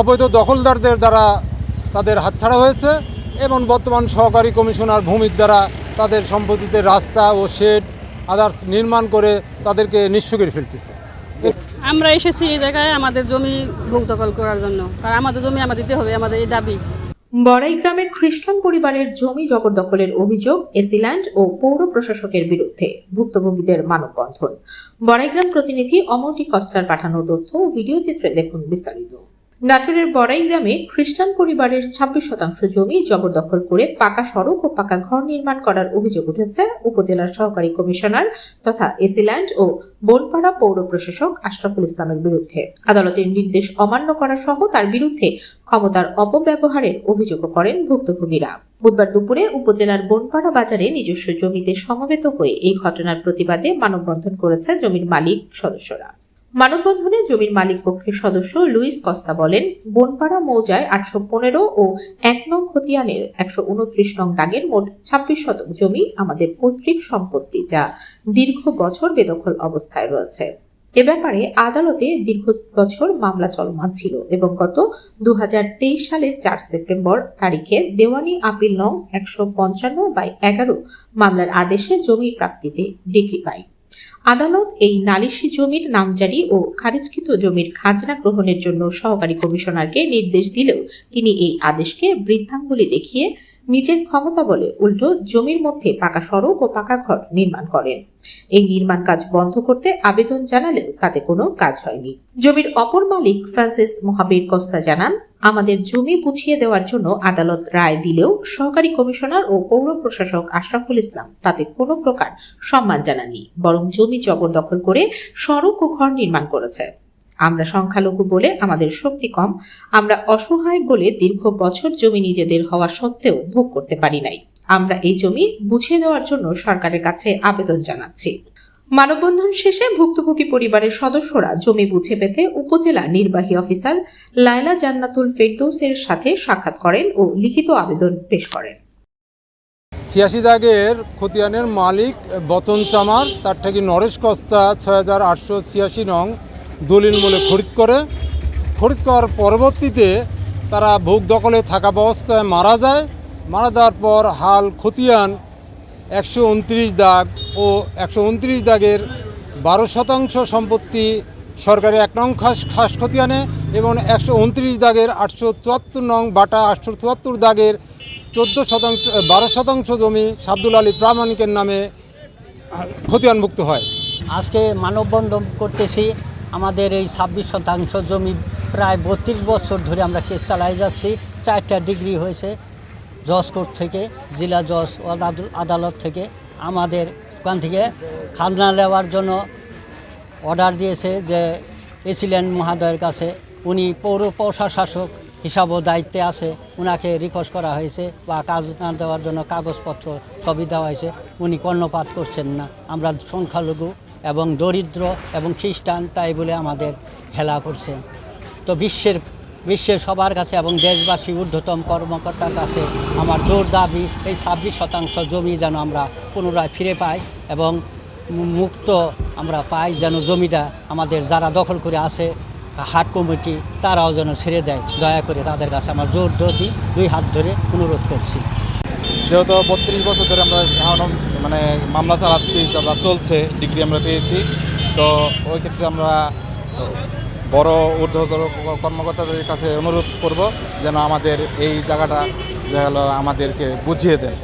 অবৈধ দখলদারদের দ্বারা তাদের হাতছাড়া হয়েছে এবং বর্তমান সহকারী কমিশনার ভূমির দ্বারা তাদের সম্পত্তিতে রাস্তা ও শেড আদার্স নির্মাণ করে তাদেরকে নিঃস্ব করে ফেলতেছে। আমরা এসেছি এই জায়গায় আমাদের জমি ভোগ দখল করার জন্য। কারণ আমাদের জমি আমাদের দিতে হবে আমাদের এই দাবি। বড়াই গ্রামের খ্রিস্টান পরিবারের জমি জবরদখলের অভিযোগ এসিল্যান্ড ও পৌর প্রশাসকের বিরুদ্ধে ভুক্তভোগীদের মানববন্ধন। বড়াইগ্রাম প্রতিনিধি অমরটি কস্টার পাঠানো তথ্য ও ভিডিও চিত্রে দেখুন বিস্তারিত। নাটোরের বড়াই গ্রামে খ্রিস্টান পরিবারের ছাব্বিশ শতাংশ জমি জবরদখল করে পাকা সড়ক ও পাকা ঘর নির্মাণ করার অভিযোগ উঠেছে। উপজেলার সহকারী কমিশনার তথা এসিল্যান্ড ও বনপাড়া পৌর প্রশাসক আশরাফুল ইসলামের বিরুদ্ধে। আদালতের নির্দেশ অমান্য করা সহ তার বিরুদ্ধে ক্ষমতার অপব্যবহারের অভিযোগও করেন ভুক্তভোগীরা। বুধবার দুপুরে উপজেলার বনপাড়া বাজারে নিজস্ব জমিতে সমবেত হয়ে এই ঘটনার প্রতিবাদে মানববন্ধন করেছে জমির মালিক সদস্যরা। মানববন্ধনে জমির মালিক পক্ষের সদস্য লুইস কস্তা বলেন, বনপাড়া মৌজায় আটশো পনেরো ও এক নং খতিয়ানের একশো উনত্রিশ নং দাগের মোট ছাব্বিশ শতক জমি আমাদের পৈতৃক সম্পত্তি যা দীর্ঘ বছর বেদখল অবস্থায় রয়েছে। এ ব্যাপারে আদালতে দীর্ঘ বছর মামলা চলমান ছিল এবং গত দুহাজার তেইশ সালের চার সেপ্টেম্বর তারিখে দেওয়ানি আপিল নং একশো পঞ্চান্ন বাই এগারো মামলার আদেশে জমি প্রাপ্তিতে ডিগ্রি পায়। আদালত এই নালিশি জমির নামজারি ও খারিজকৃত জমির খাজনা গ্রহণের জন্য সহকারী কমিশনারকে নির্দেশ দিলেও তিনি এই আদেশকে বৃদ্ধাঙ্গুলি দেখিয়ে নিজের ক্ষমতা বলে উল্টো জমির মধ্যে পাকা সড়ক ও পাকা ঘর নির্মাণ করেন। এই নির্মাণ কাজ বন্ধ করতে আবেদন জানালেও তাতে কোনো কাজ হয়নি। জমির অপর মালিক ফ্রান্সিস মহাবীর কস্তা জানান আমাদের জমি বুঝিয়ে দেওয়ার জন্য আদালত রায় দিলেও সহকারী কমিশনার ও পৌর প্রশাসক আশরাফুল ইসলাম তাতে কোনো প্রকার সম্মান জানাননি, বরং জমি জবরদখল করে সড়ক ও ঘর নির্মাণ করেছে। আমরা সংখ্যালঘু বলে আমাদের শক্তি কম, আমরা অসহায় বলে দীর্ঘ বছর জমি নিজেদের হওয়া সত্ত্বেও ভোগ করতে পারি নাই। আমরা এই জমি বুঝিয়ে দেওয়ার জন্য সরকারের কাছে আবেদন জানাচ্ছি। মানববন্ধন শেষে ভুক্তভোগী পরিবারের সদস্যরা জমি বুঝে পেতে উপজেলা নির্বাহী অফিসার লায়লা জান্নাতুল ফেরদৌসের সাথে সাক্ষাৎ করেন ও লিখিত আবেদন পেশ করেন। ছিয়াশি দাগের খতিয়ানের মালিক বতন চামার, তার থেকে নরেশ কস্তা ছয় হাজার আটশো ছিয়াশি নং দলিল মূলে খরিদ করে। খরিদ করার পরবর্তীতে তারা ভোগ দখলে থাকা অবস্থায় মারা যায়। মারা যাওয়ার পর হাল খতিয়ান একশো উনত্রিশ দাগ ও একশো উনত্রিশ দাগের বারো শতাংশ সম্পত্তি সরকারের এক নং খাস খাস খতিয়ানে এবং একশো উনত্রিশ দাগের আটশো চুয়াত্তর নং বাটা আটশো চুয়াত্তর দাগের চোদ্দ শতাংশ বারো শতাংশ জমি সাবদুল আলী প্রামাণিকের নামে খতিয়ানভুক্ত হয়। আজকে মানববন্ধন করতেছি। আমাদের এই ছাব্বিশ শতাংশ জমি প্রায় বত্রিশ বছর ধরে আমরা কেস চালাই যাচ্ছি। চারটা ডিগ্রি হয়েছে। জজ কোর্ট থেকে, জেলা জজ আদাল- আদালত থেকে আমাদের ওখান থেকে খাজনা নেওয়ার জন্য অর্ডার দিয়েছে যে এসিলেন মহাদয়ের কাছে। উনি পৌর প্রশাসক হিসাবও দায়িত্বে আছে। ওনাকে রিকোয়েস্ট করা হয়েছে বা কাজ না দেওয়ার জন্য কাগজপত্র সবই দেওয়া হয়েছে। উনি কর্ণপাত করছেন না। আমরা সংখ্যালঘু এবং দরিদ্র এবং খ্রিস্টান তাই বলে আমাদের হেলা করছেন তো বিশ্বের বিশ্বের সবার কাছে এবং দেশবাসী ঊর্ধ্বতম কর্মকর্তার কাছে আমার জোর দাবি, এই ছাব্বিশ শতাংশ জমি যেন আমরা পুনরায় ফিরে পাই এবং মুক্ত আমরা পাই, যেন জমিটা আমাদের যারা দখল করে আছে, হাট কমিটি, তারাও যেন ছেড়ে দেয়। দয়া করে তাদের কাছে আমার জোর দি দুই হাত ধরে অনুরোধ করছি। যেহেতু বত্রিশ বছর ধরে আমরা মানে মামলা চালাচ্ছি চলছে, ডিগ্রি আমরা পেয়েছি। তো ওই ক্ষেত্রে আমরা বড় ঊর্ধ্বতর কর্মকর্তাদের কাছে অনুরোধ করব যেন আমাদের এই জায়গাটা আমাদেরকে বুঝিয়ে দেন।